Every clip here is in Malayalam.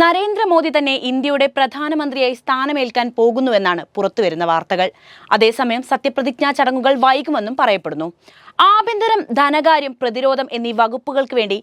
നരേന്ദ്രമോദി തന്നെ ഇന്ത്യയുടെ പ്രധാനമന്ത്രിയായി സ്ഥാനമേൽക്കാൻ പോകുന്നുവെന്നാണ് പുറത്തുവരുന്ന വാർത്തകൾ. അതേസമയം സത്യപ്രതിജ്ഞാ ചടങ്ങുകൾ വൈകുമെന്നും പറയപ്പെടുന്നു. ആഭ്യന്തരം ധനകാര്യം പ്രതിരോധം എന്നീ വകുപ്പുകൾക്ക് വേണ്ടി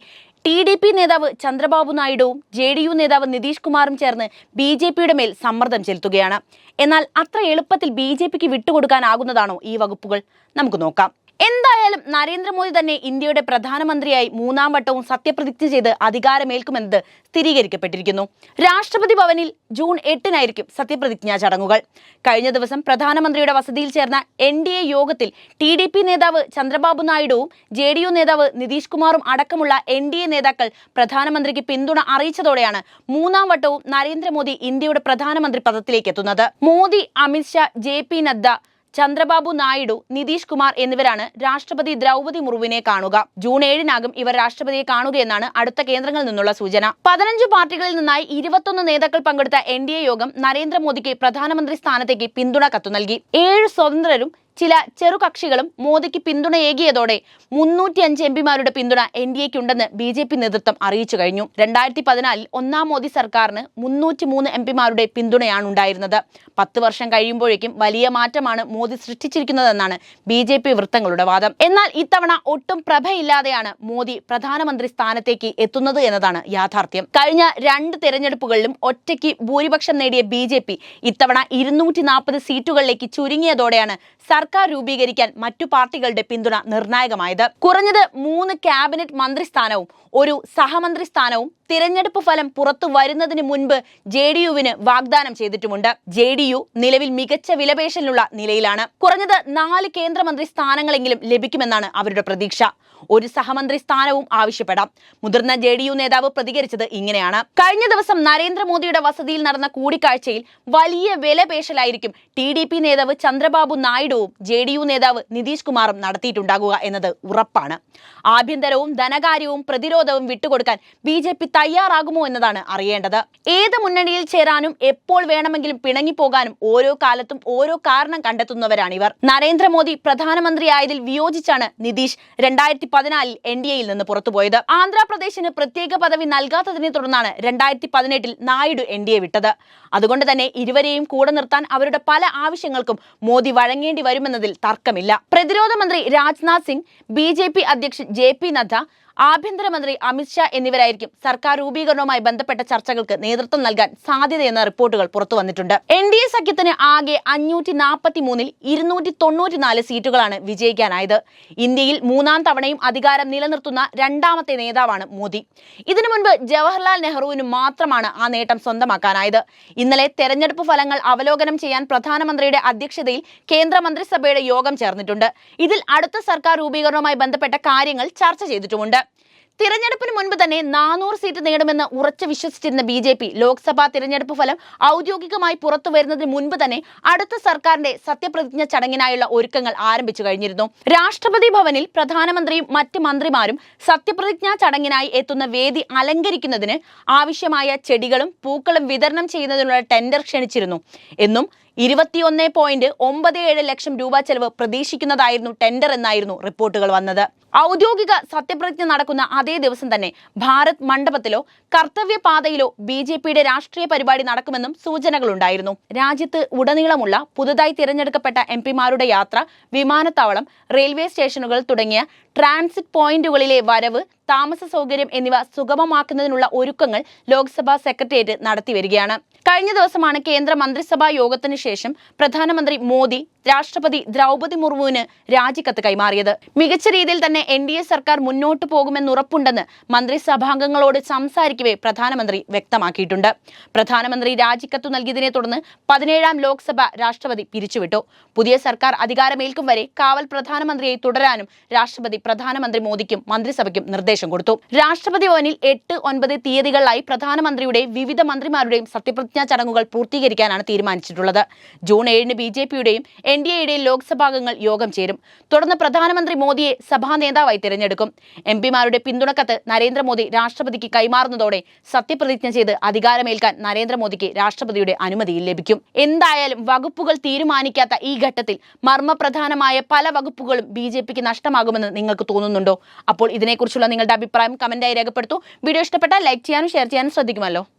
ടി ഡി പി നേതാവ് ചന്ദ്രബാബു നായിഡുവും ജെ ഡി യു നേതാവ് നിതീഷ് കുമാറും ചേർന്ന് ബി ജെ പിയുടെ മേൽ സമ്മർദ്ദം ചെലുത്തുകയാണ്. എന്നാൽ അത്ര എളുപ്പത്തിൽ ബി ജെ പിക്ക് വിട്ടുകൊടുക്കാനാകുന്നതാണോ ഈ വകുപ്പുകൾ? നമുക്ക് നോക്കാം. എന്തായാലും നരേന്ദ്രമോദി തന്നെ ഇന്ത്യയുടെ പ്രധാനമന്ത്രിയായി മൂന്നാം വട്ടവും സത്യപ്രതിജ്ഞ ചെയ്ത് അധികാരമേൽക്കുമെന്നത് സ്ഥിരീകരിക്കപ്പെട്ടിരിക്കുന്നു. രാഷ്ട്രപതി ഭവനിൽ ജൂൺ എട്ടിനായിരിക്കും സത്യപ്രതിജ്ഞാ ചടങ്ങുകൾ. കഴിഞ്ഞ ദിവസം പ്രധാനമന്ത്രിയുടെ വസതിയിൽ ചേർന്ന എൻ ഡി എ യോഗത്തിൽ ടി ഡി പി നേതാവ് ചന്ദ്രബാബു നായിഡുവും ജെ ഡി യു നേതാവ് നിതീഷ് കുമാറും അടക്കമുള്ള എൻ ഡി എ നേതാക്കൾ പ്രധാനമന്ത്രിക്ക് പിന്തുണ അറിയിച്ചതോടെയാണ് മൂന്നാം വട്ടവും നരേന്ദ്രമോദി ഇന്ത്യയുടെ പ്രധാനമന്ത്രി പദത്തിലേക്ക് എത്തുന്നത്. മോദി അമിത്ഷാ ജെ പി നദ്ദ ചന്ദ്രബാബു നായിഡു നിതീഷ് കുമാർ എന്നിവരാണ് രാഷ്ട്രപതി ദ്രൗപതി മുർമുവിനെ കാണുക. ജൂൺ ഏഴിനാകും ഇവർ രാഷ്ട്രപതിയെ കാണുകയെന്നാണ് അടുത്ത കേന്ദ്രങ്ങളിൽ നിന്നുള്ള സൂചന. പതിനഞ്ച് പാർട്ടികളിൽ നിന്നായി ഇരുപത്തൊന്ന് നേതാക്കൾ പങ്കെടുത്ത എൻ യോഗം നരേന്ദ്രമോദിക്ക് പ്രധാനമന്ത്രി സ്ഥാനത്തേക്ക് പിന്തുണ കത്തു നൽകി. ഏഴ് സ്വതന്ത്രരും ചില ചെറുകക്ഷികളും മോദിക്ക് പിന്തുണയേകിയതോടെ മുന്നൂറ്റി അഞ്ച് എം പിമാരുടെ പിന്തുണ എൻ ഡി എക്കുണ്ടെന്ന് ബി ജെ പി നേതൃത്വം അറിയിച്ചു കഴിഞ്ഞു. രണ്ടായിരത്തി പതിനാലിൽ ഒന്നാം മോദി സർക്കാരിന് മുന്നൂറ്റി മൂന്ന് എം പിമാരുടെ പിന്തുണയാണ് ഉണ്ടായിരുന്നത്. പത്ത് വർഷം കഴിയുമ്പോഴേക്കും വലിയ മാറ്റമാണ് മോദി സൃഷ്ടിച്ചിരിക്കുന്നതെന്നാണ് ബി ജെ പി വൃത്തങ്ങളുടെ വാദം. എന്നാൽ ഇത്തവണ ഒട്ടും പ്രഭയില്ലാതെയാണ് മോദി പ്രധാനമന്ത്രി സ്ഥാനത്തേക്ക് എത്തുന്നത് എന്നതാണ് യാഥാർത്ഥ്യം. കഴിഞ്ഞ രണ്ട് തെരഞ്ഞെടുപ്പുകളിലും ഒറ്റയ്ക്ക് ഭൂരിപക്ഷം നേടിയ ബി ജെ പി ഇത്തവണ ഇരുന്നൂറ്റി നാൽപ്പത് സീറ്റുകളിലേക്ക് ചുരുങ്ങിയതോടെയാണ് സർക്കാർ രൂപീകരിക്കാൻ മറ്റു പാർട്ടികളുടെ പിന്തുണ നിർണായകമായത്. കുറഞ്ഞത് മൂന്ന് ക്യാബിനറ്റ് മന്ത്രിസ്ഥാനവും ഒരു സഹമന്ത്രി സ്ഥാനവും തിരഞ്ഞെടുപ്പ് ഫലം പുറത്തു വരുന്നതിന് മുൻപ് ജെ ഡി യുവിന് വാഗ്ദാനം ചെയ്തിട്ടുമുണ്ട്. ജെ ഡി യു നിലവിൽ മികച്ച വിലപേശലിനുള്ള നിലയിലാണ്. കുറഞ്ഞത് നാല് കേന്ദ്രമന്ത്രി സ്ഥാനങ്ങളെങ്കിലും ലഭിക്കുമെന്നാണ് അവരുടെ പ്രതീക്ഷ. ഒരു സഹമന്ത്രി സ്ഥാനവും ആവശ്യപ്പെടാം. മുതിർന്ന ജെ ഡി യു നേതാവ് പ്രതികരിച്ചത് ഇങ്ങനെയാണ്. കഴിഞ്ഞ ദിവസം നരേന്ദ്രമോദിയുടെ വസതിയിൽ നടന്ന കൂടിക്കാഴ്ചയിൽ വലിയ വിലപേശലായിരിക്കും ടി ഡി പി നേതാവ് ചന്ദ്രബാബു നായിഡുവും ജെ ഡി യു നേതാവ് നിതീഷ് കുമാറും നടത്തിയിട്ടുണ്ടാകുക എന്നത് ഉറപ്പാണ്. ആഭ്യന്തരവും ധനകാര്യവും പ്രതിരോധവും വിട്ടുകൊടുക്കാൻ ബി ജെ പി തയ്യാറാകുമോ എന്നതാണ് അറിയേണ്ടത്. ഏത് മുന്നണിയിൽ ചേരാനും എപ്പോൾ വേണമെങ്കിലും പിണങ്ങിപ്പോകാനും ഓരോ കാലത്തും ഓരോ കാരണം കണ്ടെത്തുന്നവരാണിവർ നരേന്ദ്രമോദി പ്രധാനമന്ത്രിയായതിൽ വിയോജിച്ചാണ് നിതീഷ് രണ്ടായിരത്തി പതിനാലിൽ എൻ ഡി എയിൽ നിന്ന് പുറത്തുപോയത്. ആന്ധ്രാപ്രദേശിന് പ്രത്യേക പദവി നൽകാത്തതിനെ തുടർന്നാണ് രണ്ടായിരത്തി പതിനെട്ടിൽ നായിഡു എൻ ഡി എ വിട്ടത്. അതുകൊണ്ട് തന്നെ ഇരുവരെയും കൂടെ നിർത്താൻ അവരുടെ പല ആവശ്യങ്ങൾക്കും മോദി വഴങ്ങേണ്ടി വരുമെന്നതിൽ തർക്കമില്ല. പ്രതിരോധ മന്ത്രി Rajnath Singh B J P അധ്യക്ഷൻ ജെ പി നദ്ദ ആഭ്യന്തരമന്ത്രി അമിത്ഷാ എന്നിവരായിരിക്കും സർക്കാർ രൂപീകരണവുമായി ബന്ധപ്പെട്ട ചർച്ചകൾക്ക് നേതൃത്വം നൽകാൻ സാധ്യതയെന്ന റിപ്പോർട്ടുകൾ പുറത്തു വന്നിട്ടുണ്ട്. എൻ ഡി എ സഖ്യത്തിന് ആകെ അഞ്ഞൂറ്റി നാൽപ്പത്തി മൂന്നിൽ ഇരുന്നൂറ്റി തൊണ്ണൂറ്റിനാല് സീറ്റുകളാണ് വിജയിക്കാനായത്. ഇന്ത്യയിൽ മൂന്നാം തവണയും അധികാരം നിലനിർത്തുന്ന രണ്ടാമത്തെ നേതാവാണ് മോദി. ഇതിനു മുൻപ് ജവഹർലാൽ നെഹ്റുവിന് മാത്രമാണ് ആ നേട്ടം സ്വന്തമാക്കാനായത്. ഇന്നലെ തെരഞ്ഞെടുപ്പ് ഫലങ്ങൾ അവലോകനം ചെയ്യാൻ പ്രധാനമന്ത്രിയുടെ അധ്യക്ഷതയിൽ കേന്ദ്ര മന്ത്രിസഭയുടെ യോഗം ചേർന്നിട്ടുണ്ട്. ഇതിൽ അടുത്ത സർക്കാർ രൂപീകരണവുമായി ബന്ധപ്പെട്ട കാര്യങ്ങൾ ചർച്ച ചെയ്തിട്ടുമുണ്ട്. തിരഞ്ഞെടുപ്പിന് മുൻപ് തന്നെ നാനൂറ് സീറ്റ് നേടുമെന്ന് ഉറച്ചു വിശ്വസിച്ചിരുന്ന ബി ജെ പി ലോക്സഭാ തിരഞ്ഞെടുപ്പ് ഫലം ഔദ്യോഗികമായി പുറത്തു വരുന്നതിന് മുൻപ് തന്നെ അടുത്ത സർക്കാരിന്റെ സത്യപ്രതിജ്ഞ ചടങ്ങിനായുള്ള ഒരുക്കങ്ങൾ ആരംഭിച്ചു കഴിഞ്ഞിരുന്നു. രാഷ്ട്രപതി ഭവനിൽ പ്രധാനമന്ത്രിയും മറ്റ് മന്ത്രിമാരും സത്യപ്രതിജ്ഞാ ചടങ്ങിനായി എത്തുന്ന വേദി അലങ്കരിക്കുന്നതിന് ആവശ്യമായ ചെടികളും പൂക്കളും വിതരണം ചെയ്യുന്നതിനുള്ള ടെൻഡർ ക്ഷണിച്ചിരുന്നു. എന്നും ഇരുപത്തിയൊന്ന് പോയിന്റ് ഒമ്പത് ഏഴ് ലക്ഷം രൂപ ചെലവ് പ്രതീക്ഷിക്കുന്നതായിരുന്നു ടെൻഡർ എന്നായിരുന്നു റിപ്പോർട്ടുകൾ വന്നത്. ഔദ്യോഗിക സത്യപ്രതിജ്ഞ നടക്കുന്ന അതേ ദിവസം തന്നെ ഭാരത് മണ്ഡപത്തിലോ കർത്തവ്യപാതയിലോ ബി ജെ പിയുടെ രാഷ്ട്രീയ പരിപാടി നടക്കുമെന്നും സൂചനകളുണ്ടായിരുന്നു. രാജ്യത്ത് ഉടനീളമുള്ള പുതുതായി തിരഞ്ഞെടുക്കപ്പെട്ട എം പിമാരുടെ യാത്ര വിമാനത്താവളം റെയിൽവേ സ്റ്റേഷനുകൾ തുടങ്ങിയ ട്രാൻസിറ്റ് പോയിന്റുകളിലെ വരവ് താമസ സൗകര്യം എന്നിവ സുഗമമാക്കുന്നതിനുള്ള ഒരുക്കങ്ങൾ ലോക്സഭാ സെക്രട്ടേറിയറ്റ് നടത്തിവരികയാണ് കഴിഞ്ഞ ദിവസമാണ് കേന്ദ്ര മന്ത്രിസഭാ യോഗത്തിന് ശേഷം പ്രധാനമന്ത്രി മോദി രാഷ്ട്രപതി ദ്രൗപതി മുർമുവിന് രാജിക്കത്ത് കൈമാറിയത്. മികച്ച രീതിയിൽ തന്നെ എൻ ഡി എ സർക്കാർ മുന്നോട്ട് പോകുമെന്ന് ഉറപ്പുണ്ടെന്ന് മന്ത്രിസഭാംഗങ്ങളോട് സംസാരിക്കവേ പ്രധാനമന്ത്രി വ്യക്തമാക്കിയിട്ടുണ്ട്. പ്രധാനമന്ത്രി രാജിക്കത്ത് നൽകിയതിനെ തുടർന്ന് പതിനേഴാം ലോക്സഭ രാഷ്ട്രപതി പിരിച്ചുവിട്ടു. പുതിയ സർക്കാർ അധികാരമേൽക്കും വരെ കാവൽ പ്രധാനമന്ത്രിയെ തുടരാനും രാഷ്ട്രപതി പ്രധാനമന്ത്രി മോദിക്കും മന്ത്രിസഭയ്ക്കും നിർദ്ദേശം കൊടുത്തു. രാഷ്ട്രപതി ഭവനിൽ എട്ട് ഒൻപത് തീയതികളിലായി പ്രധാനമന്ത്രിയുടെ വിവിധ മന്ത്രിമാരുടെയും സത്യപ്രതിജ്ഞാ ചടങ്ങുകൾ പൂർത്തീകരിക്കാനാണ് തീരുമാനിച്ചിട്ടുള്ളത്. ജൂൺ ഏഴിന് ബി ജെ പിയുടെയും എൻ ഡി എയുടെയും ലോക്സഭാംഗങ്ങൾ യോഗം ചേരും. തുടർന്ന് പ്രധാനമന്ത്രി മോദിയെ സഭാ നേതാവായി തിരഞ്ഞെടുക്കും. എം പിമാരുടെ പിന്തുണക്കത്ത് നരേന്ദ്രമോദി രാഷ്ട്രപതിക്ക് കൈമാറുന്നതോടെ സത്യപ്രതിജ്ഞ ചെയ്ത് അധികാരമേൽക്കാൻ നരേന്ദ്രമോദിക്ക് രാഷ്ട്രപതിയുടെ അനുമതി ലഭിക്കും. എന്തായാലും വകുപ്പുകൾ തീരുമാനിക്കാത്ത ഈ ഘട്ടത്തിൽ മർമ്മപ്രധാനമായ പല വകുപ്പുകളും ബി നഷ്ടമാകുമെന്ന് നിങ്ങൾക്ക് തോന്നുന്നുണ്ടോ? അപ്പോൾ ഇതിനെക്കുറിച്ചുള്ള നിങ്ങളുടെ അഭിപ്രായം കമന്റായി രേഖപ്പെടുത്തൂ. വീഡിയോ ഇഷ്ടപ്പെട്ടാൽ ലൈക്ക് ചെയ്യാനും ഷെയർ ചെയ്യാനും ശ്രദ്ധിക്കുമല്ലോ.